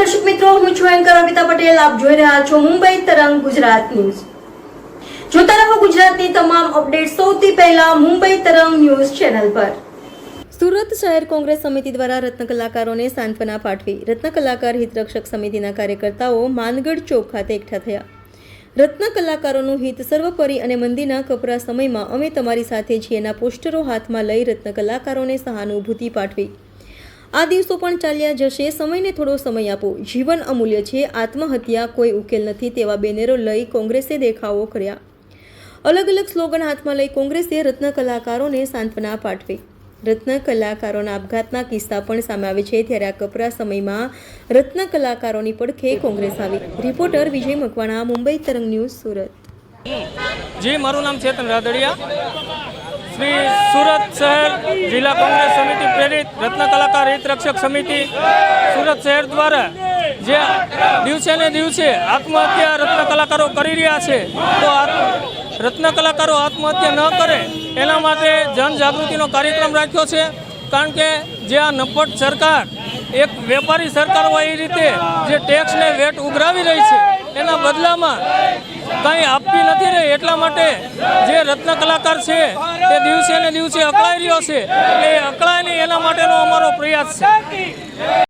દર્શક મિત્રો, હું છું એન્કર અમિતા પટેલ. આપ જોઈ રહ્યા છો મુંબઈ તરંગ ગુજરાત ન્યૂઝ. જોતા રહો ગુજરાતની તમામ અપડેટ સૌથી પહેલા મુંબઈ તરંગ ન્યૂઝ ચેનલ પર. સુરત શહેર કોંગ્રેસ સમિતિ દ્વારા રત્ન કલાકારોને સાંત્વના પાઠવી રત્ન કલાકાર હિતરક્ષક સમિતિના કાર્યકર્તાઓ માનગઢ ચોક ખાતે એકઠા થયા. રત્ન કલાકારોનું હિત સર્વોપરી અને મંદીના કપરા સમયમાં અમે તમારી સાથે છીએના પોસ્ટરો હાથમાં લઈ રત્ન કલાકારોને સહાનુભૂતિ પાઠવી. આ દિવસો પણ ચાલ્યા જશે. સમયને થોડો સમય આપો. જીવન અમૂલ્ય છે. આત્મહત્યા કોઈ ઉકેલ નથી તેવા બેનરો લઈ કોંગ્રેસે દેખાવો કર્યા. અલગ અલગ સ્લોગન હાથમાં લઈ કોંગ્રેસે રત્ન કલાકારોને સાંત્વના પાઠવી. રત્ન કલાકારોના આપઘાતના કિસ્સા પણ સામે આવે છે. ત્યારે આ કપરા સમયમાં રત્ન કલાકારોની પડખે કોંગ્રેસ આવી. રિપોર્ટર વિજય મકવાણા, મુંબઈ તરંગ ન્યૂઝ, સુરત. જી, મારું નામ ચેતન રાદડિયા. શ્રી સુરત શહેર જિલ્લા કોંગ્રેસ સમિતિ પ્રેરિત રત્ન કલાકાર હિત રક્ષક સમિતિ સુરત શહેર દ્વારા જે દિવસે ને દિવસે આત્મહત્યા રત્ન કલાકારો કરી રહ્યા છે, તો રત્ન કલાકારો આત્મહત્યા ન કરે, એના માટે જનજાગૃતિનો કાર્યક્રમ રાખ્યો છે. કારણ કે જે આ નફટ સરકાર, એક વેપારી સરકાર હોય એ રીતે જે ટેક્સને વેટ ઉઘરાવી રહી છે, એના બદલામાં કંઈ આપવી નથી રહી. એટલા માટે જે રત્ન કલાકાર છે, તે દિવસે ને દિવસે અકળાઈ રહ્યો છે. એ અકળાય નહીં, એના માટેનો અમારો પ્રયાસ છે.